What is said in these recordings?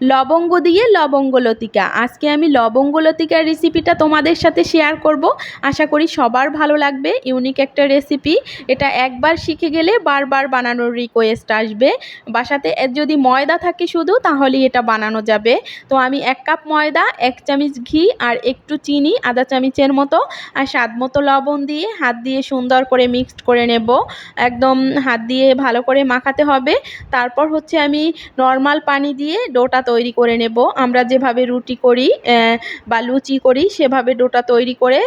লবঙ্গ দিয়ে লবঙ্গ লতিকা। আজকে আমি লবঙ্গ লতিকার রেসিপিটা তোমাদের সাথে শেয়ার করব। আশা করি সবার ভালো লাগবে ইউনিক একটা রেসিপি এটা একবার শিখে গেলে বারবার বানানোর রিকোয়েস্ট আসবে। বাসাতে যদি ময়দা থাকে শুধু, তাহলেই এটা বানানো যাবে। তো আমি এক কাপ ময়দা, এক চামচ ঘি আর একটু চিনি, আধা চামচের মতো আর স্বাদ মতো লবণ দিয়ে হাত দিয়ে সুন্দর করে মিক্সড করে নেব। একদম হাত দিয়ে ভালো করে মাখাতে হবে। তারপর হচ্ছে আমি নর্মাল পানি দিয়ে ডোটা তৈরি করে নেব। আমরা যেভাবে রুটি করি বা লুচি করি, সেভাবে ডোটা তৈরি করে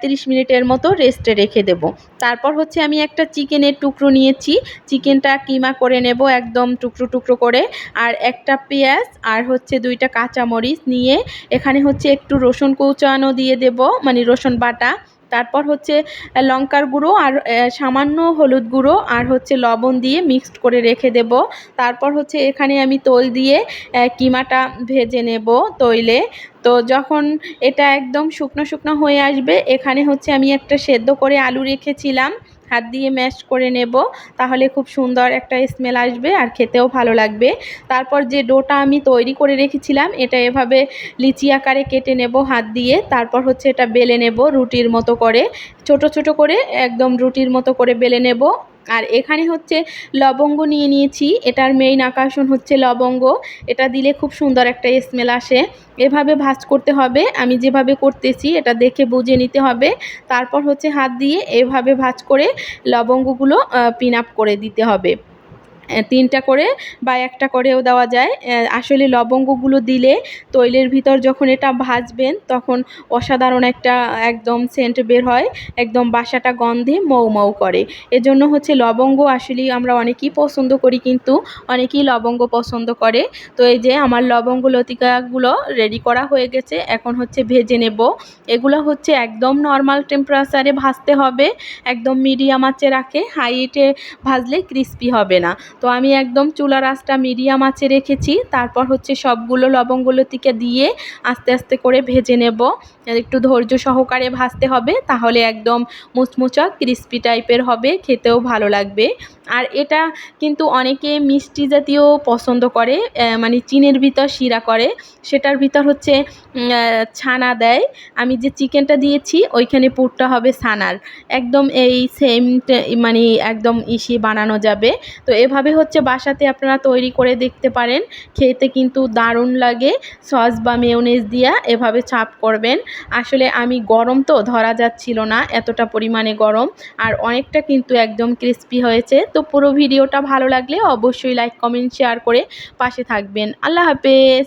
তিরিশ মিনিটের মতো রেস্টে রেখে দেব। তারপর হচ্ছে আমি একটা চিকেনের টুকরো নিয়েছি। চিকেনটা কিমা করে নেব একদম টুকরো টুকরো করে। আর একটা পেঁয়াজ আর হচ্ছে দুইটা কাঁচামরিচ নিয়ে এখানে হচ্ছে একটু রসুন কুচানো দিয়ে দেব মানে রসুন বাটা। তারপর হচ্ছে লঙ্কার গুঁড়ো আর সামান্য হলুদ গুঁড়ো আর হচ্ছে লবণ দিয়ে মিক্সড করে রেখে দেব। তারপর হচ্ছে এখানে আমি তোল দিয়ে কিমাটা ভেজে নেব তৈলে। তো যখন এটা একদম শুকনো শুকনো হয়ে আসবে, এখানে হচ্ছে আমি একটা সেদ্ধ করে আলু রেখেছিলাম। হাত দিয়ে ম্যাশ করে নেব, তাহলে খুব সুন্দর একটা স্মেল আসবে আর খেতেও ভালো লাগবে। তারপর যে ডোটা আমি তৈরি করে রেখেছিলাম, এটা এভাবে লিচি আকারে কেটে নেব হাত দিয়ে, তারপর হচ্ছে এটা বেলে নেব রুটির মতো করে। ছোট ছোট করে একদম রুটির মতো করে বেলে নেব। আর এখানে হচ্ছে লবঙ্গ নিয়ে নিয়েছি। এটার মেইন আকর্ষণ হচ্ছে লবঙ্গ। এটা দিলে খুব সুন্দর একটা স্মেল আসে। এভাবে ভাজ করতে হবে। আমি যেভাবে করতেছি এটা দেখে বুঝে নিতে হবে। তারপর হচ্ছে হাত দিয়ে এভাবে ভাজ করে লবঙ্গগুলো পিন আপ করে দিতে হবে। তিনটা করে বা একটা করেও দেওয়া যায়। আসলে লবঙ্গগুলো দিলে তৈলের ভিতর যখন এটা ভাজবেন তখন অসাধারণ একটা একদম সেন্ট বের হয়, একদম বাসাটা গন্ধে মৌ মৌ করে। এজন্য হচ্ছে লবঙ্গ আসলেই আমরা অনেকেই পছন্দ করি কিন্তু অনেকেই লবঙ্গ পছন্দ করে। তো এই যে আমার লবঙ্গ লতিকাগুলো রেডি করা হয়ে গেছে, এখন হচ্ছে ভেজে নেব। এগুলো হচ্ছে একদম নর্মাল টেম্পারেচারে ভাজতে হবে, একদম মিডিয়াম আঁচে রাখে হাইটে ভাজলে ক্রিস্পি হবে না। তো আমি একদম চুলার আঁচটা মিডিয়াম আঁচে রেখেছি। তারপর হচ্ছে সবগুলো লবঙ্গলতিকে দিয়ে আস্তে আস্তে করে ভেজে নেব। একটু ধৈর্য সহকারে ভাজতে হবে, তাহলে একদম মুচমুচা, ক্রিস্পি টাইপের হবে, খেতেও ভালো লাগবে। আর এটা কিন্তু অনেকে মিষ্টি জাতীয় পছন্দ করে মানে চিনের ভিতর শিরা করে। সেটার ভিতর হচ্ছে ছানা দেয়। আমি যে চিকেনটা দিয়েছি, ওইখানে পুরটা হবে ছানার। একদম এই সেম মানে একদম ইসি বানানো যাবে। তো এভাবে হচ্ছে বাসাতে আপনারা তৈরি করে দেখতে পারেন। খেতে কিন্তু দারুণ লাগে। সস বা মেয়োনেজ দিয়া এভাবে চাপ করবেন। আসলে আমি গরম তো, ধরা যাচ্ছিল না এতটা পরিমাণে গরম। আর অনেকটা কিন্তু একদম ক্রিস্পি হয়েছে। তো পুরো ভিডিওটা ভালো লাগলে অবশ্যই লাইক কমেন্ট শেয়ার করে পাশে থাকবেন। আল্লাহ হাফেজ।